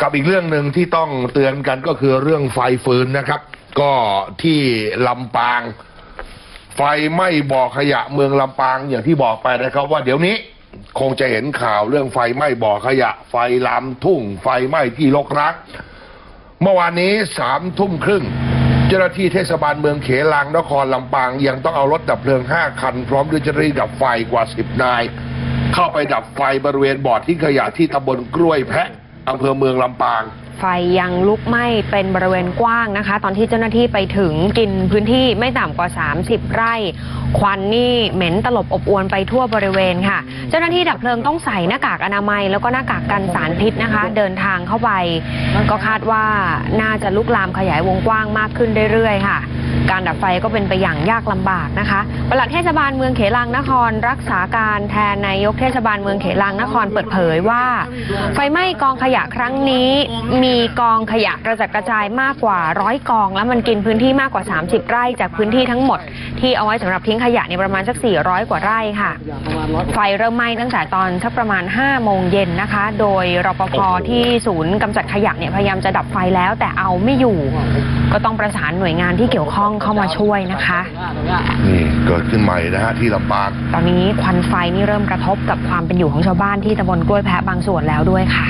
กับอีกเรื่องหนึ่งที่ต้องเตือนกันก็คือเรื่องไฟฟืนนะครับ ก็ที่ลำปาง ไฟไหม้บ่อขยะเมืองลำปางอย่างที่บอกไปนะครับ ว่าเดี๋ยวนี้คงจะเห็นข่าวเรื่องไฟไหม้บ่อขยะ ไฟลามทุ่ง ไฟไหม้ที่รกร้างเมื่อวานนี้สามทุ่มครึ่ง เจ้าหน้าที่เทศบาลเมืองเขลังนครลำปาง ยังต้องเอารถดับเพลิงห้าคัน พร้อมด้วยเจ้าหน้าที่ดับไฟกว่าสิบนาย เข้าไปดับไฟบริเวณบ่อทิ้งขยะที่ตำบลกล้วยแพะ อำเภอเมืองลำปาง ไฟยังลุกไหม้เป็นบริเวณกว้างนะคะ ตอนที่เจ้าหน้าที่ไปถึงกินพื้นที่ไม่ต่ำกว่า 30 ไร่ ควันนี่เหม็นตลบอบอวนไปทั่วบริเวณค่ะ เจ้าหน้าที่ดับเพลิงต้องใส่หน้ากากอนามัย แล้วก็หน้ากากกันสารพิษนะคะ เดินทางเข้าไป ก็คาดว่าน่าจะลุกลามขยายวงกว้างมากขึ้นเรื่อยๆ ค่ะ การดับไฟก็เป็นไปอย่างยากลำบากนะคะปลัดเทศบาลเมืองเขลังนคร รักษาการแทนนายกเทศบาลเมืองเขลังนครเปิดเผยว่า ไฟไหม้กองขยะครั้งนี้ มีกองขยะกระจัดกระจายมากกว่าร้อยกอง แล้วมันกินพื้นที่มากกว่า 30 ไร่จากพื้นที่ทั้งหมด ที่เอาไว้สำหรับทิ้งขยะเนี่ยประมาณสัก 400 กว่าไร่ค่ะ ไฟเริ่มไหม้ตั้งแต่ตอนสักประมาณ 5 โมงเย็นนะคะ โดยรปภที่ศูนย์กำจัดขยะเนี่ยพยายามจะดับไฟแล้วแต่เอาไม่อยู่ก็ต้องประสานหน่วยงานที่เกี่ยวข้องเข้ามาช่วยนะคะ นี่เกิดขึ้นใหม่นะฮะที่ลำปางตอนนี้ควันไฟนี่เริ่มกระทบกับความเป็นอยู่ของชาวบ้านที่ตำบลกล้วยแพะบางส่วนแล้วด้วยค่ะ